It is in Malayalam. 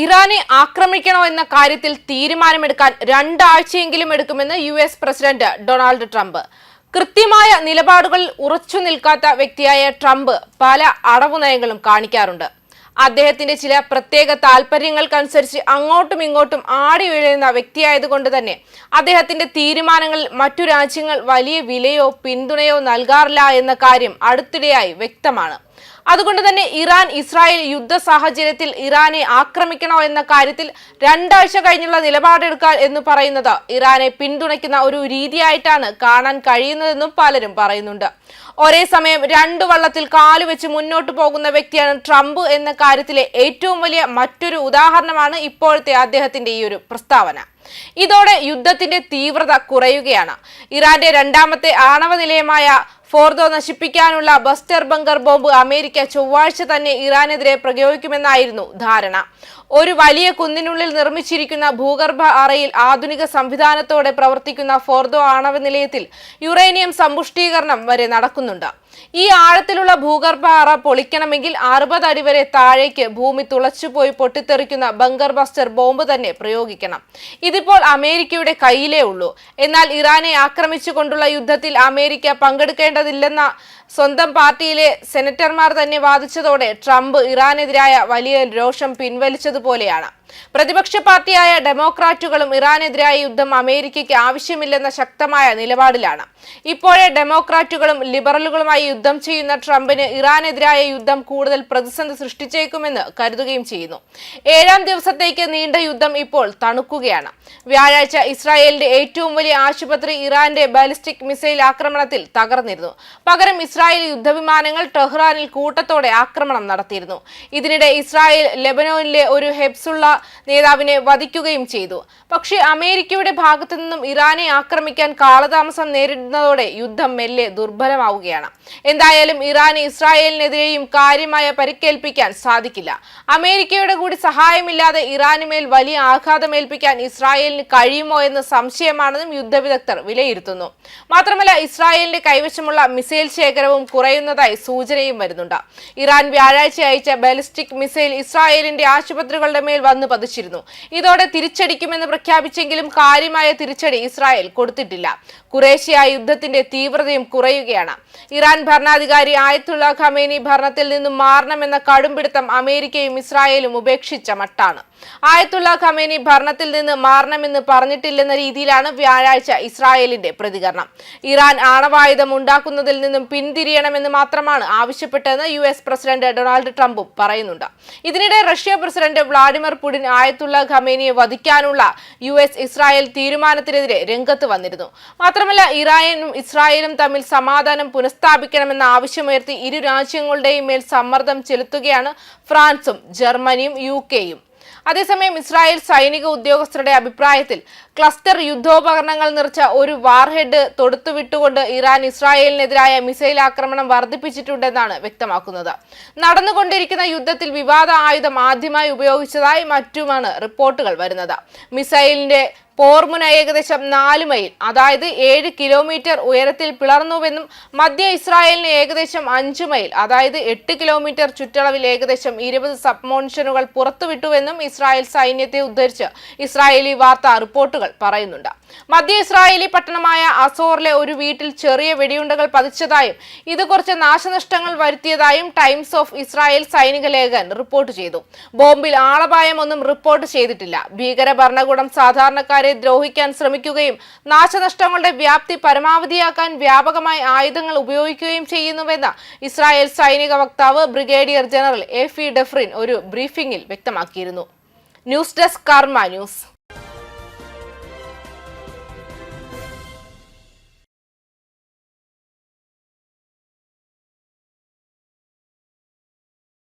ഇറാനെ ആക്രമിക്കണോ എന്ന കാര്യത്തിൽ തീരുമാനമെടുക്കാൻ രണ്ടാഴ്ചയെങ്കിലും എടുക്കുമെന്ന് U S president Donald Trump. കൃത്യമായ നിലപാടുകളിൽ ഉറച്ചു നിൽക്കാത്ത വ്യക്തിയായ ട്രംപ് പല അടവു നയങ്ങളും കാണിക്കാറുണ്ട്. അദ്ദേഹത്തിന്റെ ചില പ്രത്യേക താല്പര്യങ്ങൾക്കനുസരിച്ച് അങ്ങോട്ടും ഇങ്ങോട്ടും ആടി വീഴുന്ന വ്യക്തിയായതുകൊണ്ട് തന്നെ അദ്ദേഹത്തിന്റെ തീരുമാനങ്ങളിൽ മറ്റു രാജ്യങ്ങൾ വലിയ വിലയോ പിന്തുണയോ നൽകാറില്ല എന്ന കാര്യം അടുത്തിടെയായി വ്യക്തമാണ്. അതുകൊണ്ട് തന്നെ ഇറാൻ ഇസ്രായേൽ യുദ്ധ സാഹചര്യത്തിൽ ഇറാനെ ആക്രമിക്കണോ എന്ന കാര്യത്തിൽ രണ്ടാഴ്ച കഴിഞ്ഞുള്ള നിലപാടെടുക്കാൻ എന്ന് പറയുന്നത് ഇറാനെ പിന്തുണയ്ക്കുന്ന ഒരു രീതിയായിട്ടാണ് കാണാൻ കഴിയുന്നതെന്നും പലരും പറയുന്നുണ്ട്. ഒരേ സമയം രണ്ടു വള്ളത്തിൽ കാലുവെച്ച് മുന്നോട്ട് പോകുന്ന വ്യക്തിയാണ് ട്രംപ് എന്ന കാര്യത്തിലെ ഏറ്റവും വലിയ മറ്റൊരു ഉദാഹരണമാണ് ഇപ്പോഴത്തെ അദ്ദേഹത്തിന്റെ ഈ ഒരു പ്രസ്താവന. ഇതോടെ യുദ്ധത്തിന്റെ തീവ്രത കുറയുകയാണ്. ഇറാന്റെ രണ്ടാമത്തെ ആണവ നിലയമായ ഫോർദോ നശിപ്പിക്കാനുള്ള ബസ്റ്റർ ബങ്കർ ബോംബ് അമേരിക്ക ചൊവ്വാഴ്ച തന്നെ ഇറാനെതിരെ പ്രയോഗിക്കുമെന്നായിരുന്നു ധാരണ. ഒരു വലിയ കുന്നിനുള്ളിൽ നിർമ്മിച്ചിരിക്കുന്ന ഭൂഗർഭ അറയിൽ ആധുനിക സംവിധാനത്തോടെ പ്രവർത്തിക്കുന്ന ഫോർദോ ആണവ നിലയത്തിൽ യുറേനിയം സമ്പുഷ്ടീകരണം വരെ നടക്കുന്നുണ്ട്. ഈ ആഴത്തിലുള്ള ഭൂഗർഭ അറ പൊളിക്കണമെങ്കിൽ അറുപത് അടി വരെ താഴേക്ക് ഭൂമി തുളച്ചുപോയി പൊട്ടിത്തെറിക്കുന്ന ബങ്കർ ബസ്റ്റർ ബോംബ് തന്നെ പ്രയോഗിക്കണം. ഇതിപ്പോൾ അമേരിക്കയുടെ കയ്യിലേ ഉള്ളൂ. എന്നാൽ ഇറാനെ ആക്രമിച്ചുകൊണ്ടുള്ള യുദ്ധത്തിൽ അമേരിക്ക പങ്കെടുക്കേണ്ടതില്ലെന്ന സ്വന്തം പാർട്ടിയിലെ സെനറ്റർമാർ തന്നെ വാദിച്ചതോടെ ട്രംപ് ഇറാനെതിരായ വലിയ രോഷം പിൻവലിച്ചതുപോലെയാണ്. പ്രതിപക്ഷ പാർട്ടിയായ ഡെമോക്രാറ്റുകളും ഇറാനെതിരായ യുദ്ധം അമേരിക്കയ്ക്ക് ആവശ്യമില്ലെന്ന ശക്തമായ നിലപാടിലാണ്. ഇപ്പോഴേ ഡെമോക്രാറ്റുകളും ലിബറലുകളുമായി യുദ്ധം ചെയ്യുന്ന ട്രംപിന് ഇറാനെതിരായ യുദ്ധം കൂടുതൽ പ്രതിസന്ധി സൃഷ്ടിച്ചേക്കുമെന്ന് കരുതുകയും ചെയ്യുന്നു. ഏഴാം ദിവസത്തേക്ക് നീണ്ട യുദ്ധം ഇപ്പോൾ തണുക്കുകയാണ്. വ്യാഴാഴ്ച ഇസ്രായേലിന്റെ ഏറ്റവും വലിയ ആശുപത്രി ഇറാന്റെ ബാലിസ്റ്റിക് മിസൈൽ ആക്രമണത്തിൽ തകർന്നിരുന്നു. പകരം ഇസ്രായേൽ യുദ്ധവിമാനങ്ങൾ ടെഹ്റാനിൽ കൂട്ടത്തോടെ ആക്രമണം നടത്തിയിരുന്നു. ഇതിനിടെ ഇസ്രായേൽ ലെബനോനിലെ ഒരു ഹെബ്സുള്ള നേതാവിനെ വധിക്കുകയും ചെയ്തു. പക്ഷേ അമേരിക്കയുടെ ഭാഗത്തു നിന്നും ഇറാനെ ആക്രമിക്കാൻ കാലതാമസം നേരിടുന്നതോടെ യുദ്ധം മെല്ലെ ദുർബലമാവുകയാണ്. എന്തായാലും ഇറാന് ഇസ്രായേലിനെതിരെയും കാര്യമായ പരിക്കേൽപ്പിക്കാൻ സാധിക്കില്ല. അമേരിക്കയുടെ കൂടി സഹായമില്ലാതെ ഇറാനുമേൽ വലിയ ആഘാതമേൽപ്പിക്കാൻ ഇസ്രായേലിന് കഴിയുമോ എന്ന് സംശയമാണെന്നും യുദ്ധവിദഗ്ധർ വിലയിരുത്തുന്നു. മാത്രമല്ല ഇസ്രായേലിന്റെ കൈവശമുള്ള മിസൈൽ ശേഖരവും കുറയുന്നതായി സൂചനയും വരുന്നുണ്ട്. ഇറാൻ വ്യാഴാഴ്ച അയച്ച ബാലിസ്റ്റിക് മിസൈൽ ഇസ്രായേലിന്റെ ആശുപത്രികളുടെ മേൽ വന്ന് പതിച്ചിരുന്നു. ഇതോടെ തിരിച്ചടിക്കുമെന്ന് പ്രഖ്യാപിച്ചെങ്കിലും കാര്യമായ തിരിച്ചടി ഇസ്രായേൽ കൊടുത്തിട്ടില്ല. കുറേശ്യ യുദ്ധത്തിന്റെ തീവ്രതയും കുറയുകയാണ്. ഇറാൻ ഭരണാധികാരി ആയത്തുള്ള ഖമേനി ഭരണത്തിൽ നിന്നും മാറണമെന്ന കടുംപിടുത്തം അമേരിക്കയും ഇസ്രായേലും ഉപേക്ഷിച്ച മട്ടാണ്. ആയത്തുള്ള ഖമേനി ഭരണത്തിൽ നിന്ന് മാറണമെന്ന് പറഞ്ഞിട്ടില്ലെന്ന രീതിയിലാണ് വ്യാഴാഴ്ച ഇസ്രായേലിന്റെ പ്രതികരണം. ഇറാൻ ആണവായുധം ഉണ്ടാക്കുന്നതിൽ നിന്നും പിന്തിരിയണമെന്ന് മാത്രമാണ് ആവശ്യപ്പെട്ടതെന്ന് യു എസ് പ്രസിഡന്റ് ഡൊണാൾഡ് ട്രംപും പറയുന്നുണ്ട്. ഇതിനിടെ Russia president Vladimir Putin Ayatollah ഖമേനിയെ വധിക്കാനുള്ള യു എസ് ഇസ്രായേൽ തീരുമാനത്തിനെതിരെ രംഗത്ത് വന്നിരുന്നു. മാത്രമല്ല ഇറാനും ഇസ്രായേലും തമ്മിൽ സമാധാനം പുനഃസ്ഥാപിക്കണമെന്ന ആവശ്യമുയർത്തി ഇരു രാജ്യങ്ങളുടെയും മേൽ സമ്മർദ്ദം ചെലുത്തുകയാണ് ഫ്രാൻസും ജർമ്മനിയും യു കെയും. അതേസമയം ഇസ്രായേൽ സൈനിക ഉദ്യോഗസ്ഥരുടെ അഭിപ്രായത്തിൽ ക്ലസ്റ്റർ യുദ്ധോപകരണങ്ങൾ നിറച്ച ഒരു വാർഹെഡ് തൊടുത്തുവിട്ടുകൊണ്ട് ഇറാൻ ഇസ്രായേലിനെതിരായ മിസൈൽ ആക്രമണം വർദ്ധിപ്പിച്ചിട്ടുണ്ടെന്നാണ് വ്യക്തമാക്കുന്നത്. നടന്നുകൊണ്ടിരിക്കുന്ന യുദ്ധത്തിൽ വിവാദ ആയുധം ആദ്യമായി ഉപയോഗിച്ചതായി മറ്റുമാണ് റിപ്പോർട്ടുകൾ വരുന്നത്. മിസൈലിന്റെ പോർമുന ഏകദേശം നാല് മൈൽ. അതായത് ഏഴ് കിലോമീറ്റർ ഉയരത്തിൽ പിളർന്നുവെന്നും മധ്യ ഇസ്രായേലിന് ഏകദേശം അഞ്ച് മൈൽ. അതായത് എട്ട് കിലോമീറ്റർ ചുറ്റളവിൽ ഏകദേശം ഇരുപത് സബ്മോൺഷനുകൾ പുറത്തുവിട്ടുവെന്നും ഇസ്രായേൽ സൈന്യത്തെ ഉദ്ധരിച്ച് ഇസ്രായേലി വാർത്താ റിപ്പോർട്ടുകൾ പറയുന്നുണ്ട്. മധ്യ ഇസ്രായേലി പട്ടണമായ അസോറിലെ ഒരു വീട്ടിൽ ചെറിയ വെടിയുണ്ടകൾ പതിച്ചതായും ഇത് കുറച്ച് നാശനഷ്ടങ്ങൾ വരുത്തിയതായും ടൈംസ് ഓഫ് ഇസ്രായേൽ സൈനിക ലേഖകൻ റിപ്പോർട്ട് ചെയ്തു. ബോംബിൽ ആളപായമൊന്നും റിപ്പോർട്ട് ചെയ്തിട്ടില്ല. ഭീകര ഭരണകൂടം സാധാരണക്കാരെ ദ്രോഹിക്കാൻ ശ്രമിക്കുകയും നാശനഷ്ടങ്ങളുടെ വ്യാപ്തി പരമാവധിയാക്കാൻ വ്യാപകമായി ആയുധങ്ങൾ ഉപയോഗിക്കുകയും ചെയ്യുന്നുവെന്ന് ഇസ്രായേൽ സൈനിക വക്താവ് brigadier general Effie Defrin ഒരു ബ്രീഫിംഗിൽ വ്യക്തമാക്കിയിരുന്നു. News desk Karma news.